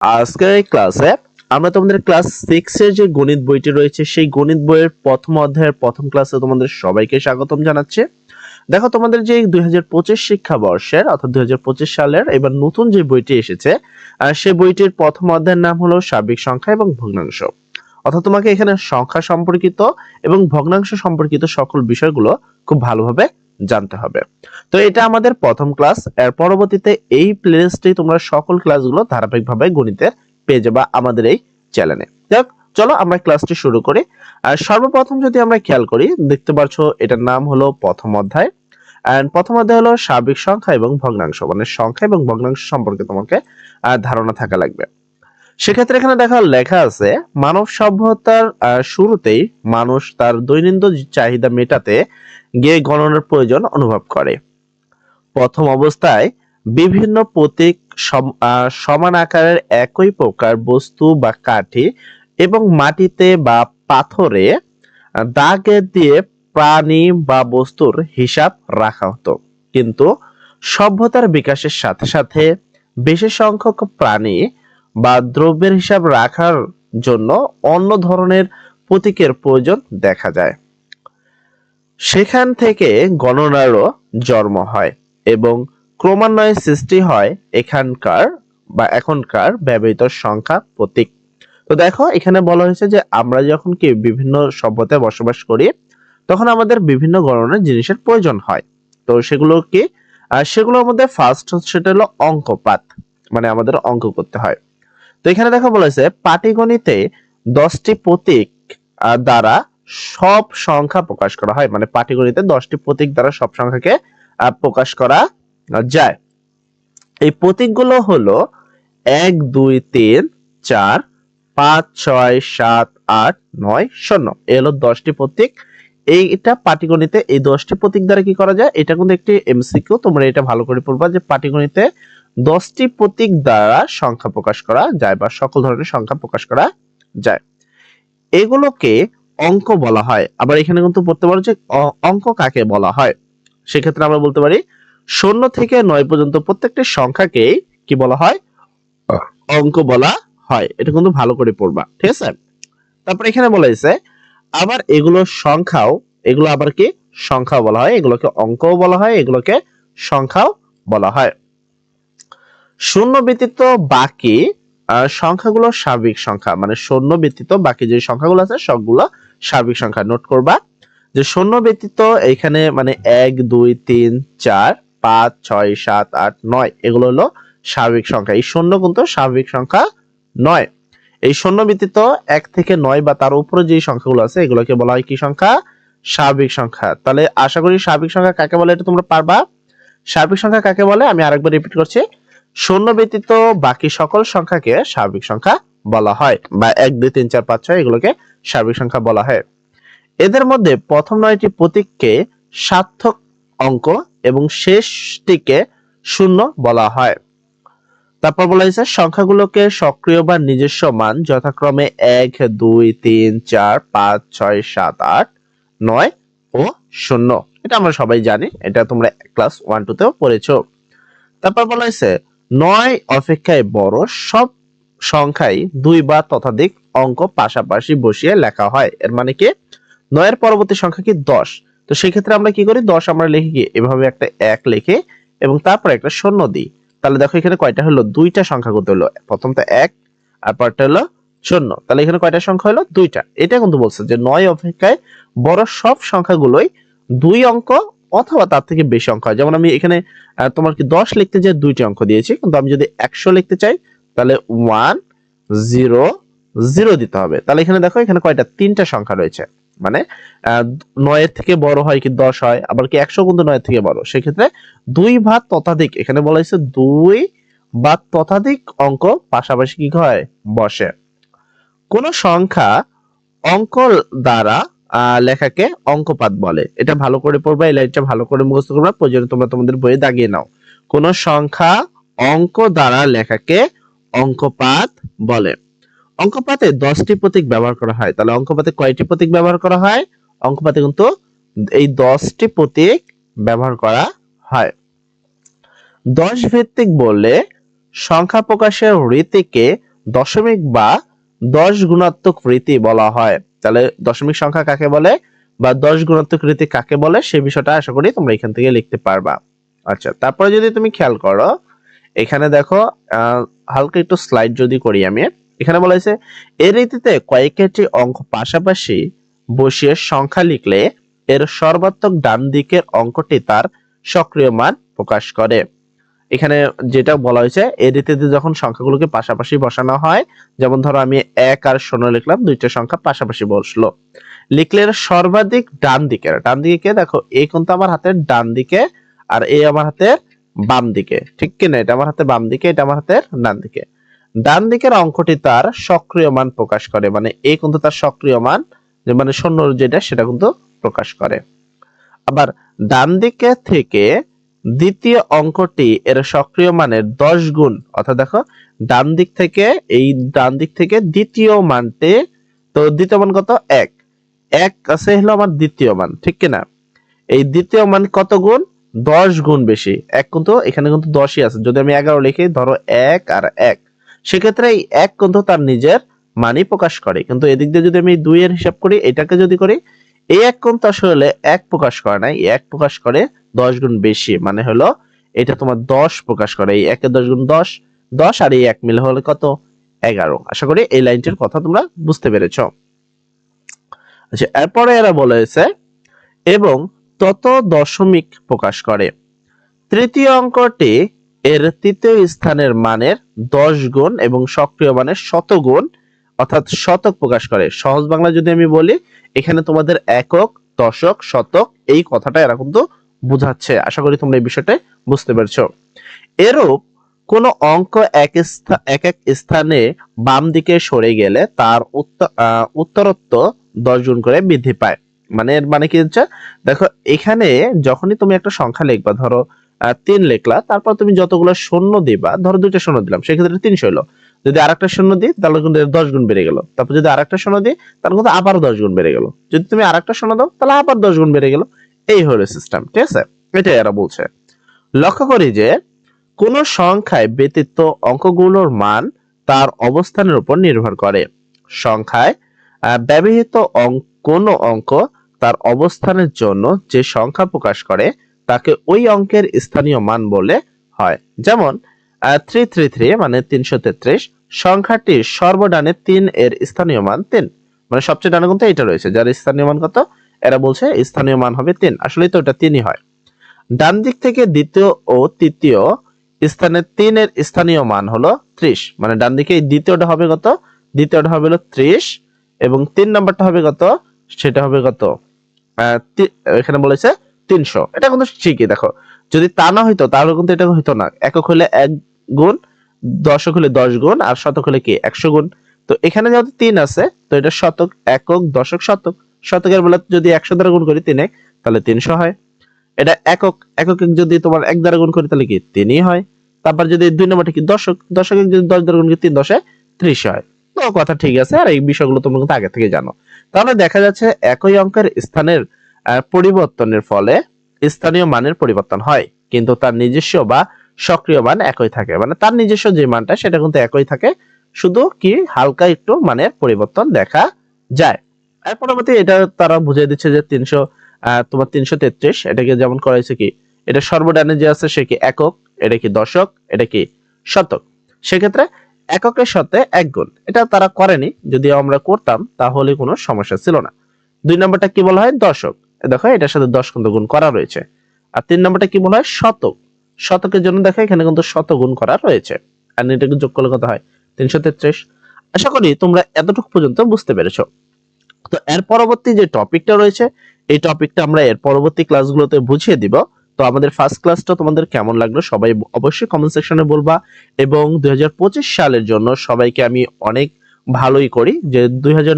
আজকের এই ক্লাসে আমরা তোমাদের ক্লাস সিক্স এর যে গণিত বইটি রয়েছে, সেই গণিত বইয়ের প্রথম অধ্যায়ের প্রথম ক্লাসে তোমাদের সবাইকে স্বাগতম জানাচ্ছি। দেখো, তোমাদের যে দুই হাজার পঁচিশ শিক্ষাবর্ষের, অর্থাৎ দুই হাজার পঁচিশ সালের এবার নতুন যে বইটি এসেছে সেই বইটির প্রথম অধ্যায়ের নাম হলো সার্বিক সংখ্যা এবং ভগ্নাংশ। অর্থাৎ তোমাকে এখানে সংখ্যা সম্পর্কিত এবং ভগ্নাংশ সম্পর্কিত সকল বিষয়গুলো খুব ভালোভাবে জানতে হবে। তো এটা আমাদের প্রথম ক্লাস এর পরবর্তীতে এই প্লেলিস্টে তোমরা সকল ক্লাসগুলো ধারাবাহিকভাবে গণিতের পেয়ে যাবা আমাদের এই চ্যানেলে দেখ চলো আমরা ক্লাসটি শুরু করি। আর সর্বপ্রথম যদি আমরা খেয়াল করি, দেখতে পাচ্ছ এটার নাম হলো প্রথম অধ্যায়। এন্ড প্রথম অধ্যায় হলো সার্বিক সংখ্যা এবং ভগ্নাংশ। মানে সংখ্যা এবং ভগ্নাংশ সম্পর্কে তোমাকে ধারণা থাকা লাগবে। সেক্ষেত্রে এখানে দেখা, লেখা আছে, মানব সভ্যতার শুরুতেই মানুষ তার দৈনন্দিন চাহিদা মেটাতে গিয়ে গণনার প্রয়োজন অনুভব করে। প্রথম অবস্থায় বিভিন্ন প্রতীক সমান আকারের একই প্রকার বস্তু বা কাঠি এবং মাটিতে বা পাথরে দাগ দিয়ে প্রাণী বা বস্তুর হিসাব রাখা হতো। কিন্তু সভ্যতার বিকাশের সাথে সাথে বেশি সংখ্যক প্রাণী বা দ্রব্যের হিসাব রাখার জন্য অন্য ধরনের প্রতীকের প্রয়োজন দেখা যায়। সেখান থেকে গণনারও জন্ম হয় এবং ক্রমান্বয়ে সৃষ্টি হয় এখানকার বা এখনকার ব্যবহৃত সংখ্যা প্রতীক। তো দেখো, এখানে বলা হয়েছে যে আমরা যখন কি বিভিন্ন সভ্যতায় বসবাস করি, তখন আমাদের বিভিন্ন গণনার জিনিসের প্রয়োজন হয়। তো সেগুলো কি? সেগুলোর মধ্যে ফার্স্ট সেটা হলো অঙ্কপাত মানে আমাদের অঙ্ক করতে হয়। তো এখানে দেখো বলেছে পাটিগণিতে দশটি প্রতীক দ্বারা সব সংখ্যা প্রকাশ করা হয়। মানে পাটিগণিতে দশটি প্রতীক দ্বারা সব সংখ্যাকে প্রকাশ করা যায়। এই প্রতীকগুলো হলো এক, দুই, তিন, চার, পাঁচ, ছয়, সাত, আট, নয়, শূন্য। এ হলো দশটি প্রতীক। এইটা পাটিগণিতে এই দশটি প্রতীক দ্বারা কি করা যায়? এটা কিন্তু একটি এমসিকিউ, তোমরা এটা ভালো করে পড়বা যে পাটিগণিতে দশটি প্রতীক দ্বারা সংখ্যা প্রকাশ করা যায় বা সকল ধরনের সংখ্যা প্রকাশ করা যায়। এগুলোকে অঙ্ক বলা হয়। আবার এখানে কিন্তু পড়তে পারো যে অঙ্ক কাকে বলা হয়? সেক্ষেত্রে আমরা বলতে পারি শূন্য থেকে নয় পর্যন্ত প্রত্যেকটি সংখ্যাকে কি বলা হয়? অঙ্ক বলা হয়। এটা কিন্তু ভালো করে পড়বা ঠিক আছে? তারপর এখানে বলা হয়েছে আবার এগুলো সংখ্যাও এগুলো আবার কি? সংখ্যা বলা হয়। এগুলোকে অঙ্কও বলা হয় এগুলোকে সংখ্যাও বলা হয়। শূন্য ব্যতীত বাকি সংখ্যাগুলো স্বাভাবিক সংখ্যা। মানে শূন্য ব্যতীত বাকি যে সংখ্যাগুলো আছে, সবগুলো স্বাভাবিক সংখ্যা। নোট করবা যে শূন্য ব্যতীত এখানে মানে এক, দুই, তিন, চার, পাঁচ, ছয়, সাত, আট, নয়, এগুলো হলো স্বাভাবিক সংখ্যা। এই শূন্য কিন্তু স্বাভাবিক সংখ্যা নয়। এই শূন্য ব্যতীত এক থেকে নয় বা তার উপরে যে সংখ্যাগুলো আছে, এগুলোকে বলা হয় কি সংখ্যা? স্বাভাবিক সংখ্যা। তাহলে আশা করি স্বাভাবিক সংখ্যা কাকে বলে এটা তোমরা পারবা? স্বাভাবিক সংখ্যা কাকে বলে? আমি আরেকবার রিপিট করছি। শূন্য ব্যতীত বাকি সকল সংখ্যাকে স্বাভাবিক সংখ্যা বলা হয় বা এক, দুই, তিন, চার, পাঁচ, ছয়, এগুলোকে স্বাভাবিক সংখ্যা বলা হয়। এদের মধ্যে প্রথম নয়টি প্রতীককে সার্থক অঙ্ক এবং শেষটিকে শূন্য বলা হয়। তারপর বলা হয়েছে, সংখ্যাগুলোকে সক্রিয় বা নিজস্ব মান যথাক্রমে এক, দুই, তিন, চার, পাঁচ, ছয়, সাত, আট, নয় ও শূন্য। এটা আমরা সবাই জানি, এটা তোমরা ক্লাস ওয়ান টু তেও পড়েছো। তারপর বলা হয়েছে নয় অপেক্ষায় বড় সব সংখ্যাই দুই বা ততোধিক অঙ্ক পাশাপাশি বসিয়ে লেখা হয়। এর মানে কি? নয়ের পরবর্তী সংখ্যা কি? দশ। তো সেক্ষেত্রে আমরা কি করি? দশ আমরা লিখি কি এভাবে একটা এক লিখে এবং তারপর একটা শূন্য দিই। তাহলে দেখো এখানে কয়টা হলো? দুইটা সংখ্যা করতে হলো। প্রথমটা এক, আর পরটা হলো শূন্য। তাহলে এখানে কয়টা সংখ্যা হলো? দুইটা। এটা কিন্তু বলছে যে নয় অপেক্ষায় বড় সব সংখ্যাগুলোই দুই অঙ্ক অথবা তার থেকে বেশি অঙ্ক হয়। যেমন আমি এখানে তোমার কি দশ লিখতে যে দুইটি অঙ্ক দিয়েছি। কিন্তু আমি যদি একশো লিখতে চাই, তাহলে ওয়ান জিরো জিরো দিতে হবে। তাহলে এখানে দেখো, এখানে কয়টা? তিনটা সংখ্যা রয়েছে। মানে নয়ের থেকে বড় হয় কি দশ হয়, আবার কি একশো কিন্তু নয়ের থেকে বড়। সেক্ষেত্রে দুই বা ততাধিক, এখানে বলা হয়েছে দুই বা ততাধিক অঙ্ক পাশাপাশি কি হয়? বসে। কোন সংখ্যা অঙ্ক দ্বারা লেখাকে অঙ্কপাত বলে। এটা ভালো করে পড়বা, এই লাইনটা ভালো করে মুখস্থ করবা, প্রয়োজনে তোমরা তোমাদের বইয়ে দাগিয়ে নাও। কোন সংখ্যা অঙ্ক দ্বারা লেখাকে অঙ্কপাত বলে। অঙ্কপাতে দশটি প্রতীক ব্যবহার করা হয়। তাহলে অঙ্কপাতে কয়টি প্রতীক ব্যবহার করা হয়? অঙ্কপাতে কিন্তু এই দশটি প্রতীক ব্যবহার করা হয়। দশ ভিত্তিক বললে সংখ্যা প্রকাশের রীতিকে দশমিক বা দশ গুণাত্মক রীতি বলা হয়। তাহলে দশমিক সংখ্যা কাকে বলে? বা দশ গুণাত্মক রীতি কাকে বলে? সে বিষয়টা আশা করি তোমরা এখান থেকে লিখতে পারবা। আচ্ছা তারপরে যদি তুমি খেয়াল করো, এখানে দেখো হালকা একটু স্লাইড যদি করি আমি, এখানে বলা হয়েছে এই রীতিতে কয়েকটি অঙ্ক পাশাপাশি বসিয়ে সংখ্যা লিখলে এর সর্বাত্মক ডান দিকের অঙ্কটি তার সক্রিয় মান প্রকাশ করে। এখানে যেটা বলা হয়েছে এই রীতিতে যখন সংখ্যাগুলোকে পাশাপাশি বসানো হয়, যেমন ধরো আমি এক আর শূন্য লিখলাম, দুইটা সংখ্যা পাশাপাশি বসল। লিখলে সর্বাধিক ডান দিকের, ডান দিকে দেখো এই কিন্তু আমার হাতের ডান দিকে, আর এই আমার হাতের বাম দিকে। ঠিক কিনা? এটা আমার হাতে বাম দিকে, এটা আমার হাতের ডান দিকে। ডান দিকের অঙ্কটি তার সক্রিয় মান প্রকাশ করে মানে এই কিন্তু তার সক্রিয় মান, যে মানে শূন্য যেটা, সেটা কিন্তু প্রকাশ করে। আবার ডান দিকে থেকে দ্বিতীয় অঙ্কটি এর সক্রিয় মানের দশ গুণ। অর্থাৎ দেখো, ডান দিক থেকে, এই ডান দিক থেকে দ্বিতীয় মানটি, তো দ্বিতীয় মান কত? এক। এক আছে হলো আমার দ্বিতীয় মান, ঠিক কিনা? এই দ্বিতীয় মান কত গুণ? দশ গুণ বেশি। এক কিন্তু, এখানে কিন্তু দশই আছে। যদি আমি এগারো লিখি, ধরো এক আর এক। সেক্ষেত্রে এই এক কিন্তু তার নিজের মানই প্রকাশ করে। কিন্তু এদিক দিয়ে যদি আমি দুই এর হিসাব করি, এটাকে যদি করি, এই এক কিন্তু আসলে এক প্রকাশ করে না এক প্রকাশ করে দশ গুণ বেশি মানে হলো এটা তোমার দশ প্রকাশ করে। এই একে দশ গুণ দশ দশ আর এই এক মিলে হলে কত? এগারো। আশা করি এই লাইনটির কথা তোমরা বুঝতে পেরেছ। আচ্ছা এরপরে এরা বলেছে, এবং তত দশমিক প্রকাশ করে। তৃতীয় অঙ্কটি এর তৃতীয় স্থানের মানের দশ গুণ এবং সক্রিয় মানের শতগুণ অর্থাৎ শতক প্রকাশ করে। সহজ বাংলা যদি আমি বলি, এখানে তোমাদের একক, দশক, শতক, এই কথাটা এরা কিন্তু বুঝাচ্ছে। আশা করি তোমরা এই বিষয়টা বুঝতে পেরেছ। এরূপ কোন অঙ্ক এক এক এক স্থানে বাম দিকে সরে গেলে তার উত্ত- উত্তরত্ব দশ গুণ করে বৃদ্ধি পায়। মানে এর মানে কি হচ্ছে? দেখো, এখানে যখনই তুমি একটা সংখ্যা লিখবা, ধরো তিন লিখলা, তারপর তুমি যতগুলো শূন্য দিবা, ধরো দুইটা শূন্য দিলাম, সেক্ষেত্রে তিনশো হলো যদি আরেকটা শূন্য দিই, তাহলে কিন্তু দশ গুণ বেড়ে গেল। তারপর যদি আরেকটা শূন্য দিই, তাহলে কিন্তু আবার দশ গুণ বেড়ে গেল। যদি তুমি আরেকটা শূন্য দাও, তাহলে আবার দশ গুণ বেড়ে গেল। এই হলো সিস্টেম ঠিক আছে? এটাই এরা বলছে। লক্ষ্য করি যে, কোন সংখ্যায় ব্যতীত অঙ্কগুলোর মান তার অবস্থানের উপর নির্ভর করে। সংখ্যায় ব্যবহৃত কোন অঙ্ক তার অবস্থানের জন্য যে সংখ্যা প্রকাশ করে, তাকে ওই অঙ্কের স্থানীয় মান বলে হয়। যেমন থ্রি থ্রি থ্রি মানে তিনশো তেত্রিশ, সংখ্যাটির সর্বডানে তিন এর স্থানীয় মান তিন। মানে সবচেয়ে ডানে কিন্তু এটা রয়েছে। যার স্থানীয় মান কত? এরা বলছে স্থানীয় মান হবে তিন। আসলে তো এটা তিনই হয়। ডান দিক থেকে দ্বিতীয় ও তৃতীয় স্থানে তিনের স্থানীয় মান হলো ত্রিশ। মানে ডান দিকে দ্বিতীয়টা হবে কত? দ্বিতীয়টা হবে হলো ত্রিশ এবং তিন নাম্বারটা হবে কত? সেটা হবে কত? এখানে বলেছে তিনশো। এটা কিন্তু ঠিকই, দেখো। যদি তা না হইতো, তাহলে কিন্তু এটা হইতো না। একক হলে এক গুণ, দশক হলে দশ গুণ, আর শতক হলে কি? একশো গুণ। তো এখানে যেহেতু তিন আছে, তো এটা শতক, একক, দশক, শতক। শতকের বেলা যদি একশো দ্বারা গুণ করি তিনে তাহলে তিনশো হয়। এটা একক একক যদি তোমার এক দ্বারা গুণ করি, তাহলে কি তিনই হয়? তারপর যদি দুই নম্বরটা কি দশক দশকে যদি দশ দ্বারা গুণ করি, তিন দশে ত্রিশ হয়। তো কথা ঠিক আছে, আর এই বিষয়গুলো তোমরা কিন্তু আগে থেকে জানো। তাহলে দেখা যাচ্ছে একই অঙ্কের স্থানের পরিবর্তনের ফলে স্থানীয় মানের পরিবর্তন হয়। কিন্তু তার নিজস্ব বা সক্রিয় মান একই থাকে। মানে তার নিজস্ব যে মানটা, সেটা কিন্তু একই থাকে। শুধু কি হালকা একটু মানের পরিবর্তন দেখা যায়। এর পরবর্তী এটা তারা বুঝিয়ে দিচ্ছে যে তিনশো তোমার তিনশো তেত্রিশ, এটাকে যেমন করেছে কি, এটা সর্বডানে যে আছে সে কি একক, এটা কি দশক, এটা কি শতক। সেক্ষেত্রে এককের সাথে এক গুণ। এটা তারা করেনি যদি আমরা করতাম, তাহলে কোনো সমস্যা ছিল না। দুই নম্বরটা কি বলা হয়? দশক। দেখো, এটার সাথে দশ কিন্তু গুণ করা রয়েছে। আর তিন নম্বরটা কি বলা হয়? শতক। শতকের জন্য দেখো, এখানে কিন্তু শত গুণ করা রয়েছে। আর এটাকে যোগ করলে কত হয়? তিনশো তেত্রিশ। আশা করি তোমরা এতটুকু পর্যন্ত বুঝতে পেরেছ। তো এর পরবর্তী যে টপিকটা রয়েছে, এই টপিকটা আমরা এর পরবর্তী ক্লাসগুলোতে বুঝিয়ে দিব। তো আমাদের ফার্স্ট ক্লাসটা তোমাদের কেমন লাগল সবাই অবশ্যই কমেন্ট সেকশনে বলবা। এবং দুই হাজার পঁচিশ সালের জন্য সবাইকে আমি অনেক ভালোই করি। যে দুই হাজার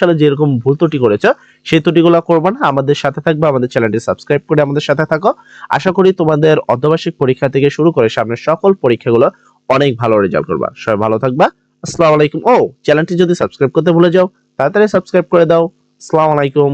সালে যেরকম ভুল ত্রুটি করেছে, সেই ত্রুটিগুলো করব না। আমাদের সাথে থাকবে, আমাদের চ্যানেলটি সাবস্ক্রাইব করে আমাদের সাথে থাকো। আশা করি তোমাদের অর্ধবার্ষিক পরীক্ষা থেকে শুরু করে সামনের সকল পরীক্ষাগুলো অনেক ভালো রেজাল্ট করবা। সবাই ভালো থাকবা। আসসালামু আলাইকুম। ও, চ্যানেলটি যদি সাবস্ক্রাইব করতে ভুলে যাও তাড়াতাড়ি সাবস্ক্রাইব করে দাও। আসসালামু আলাইকুম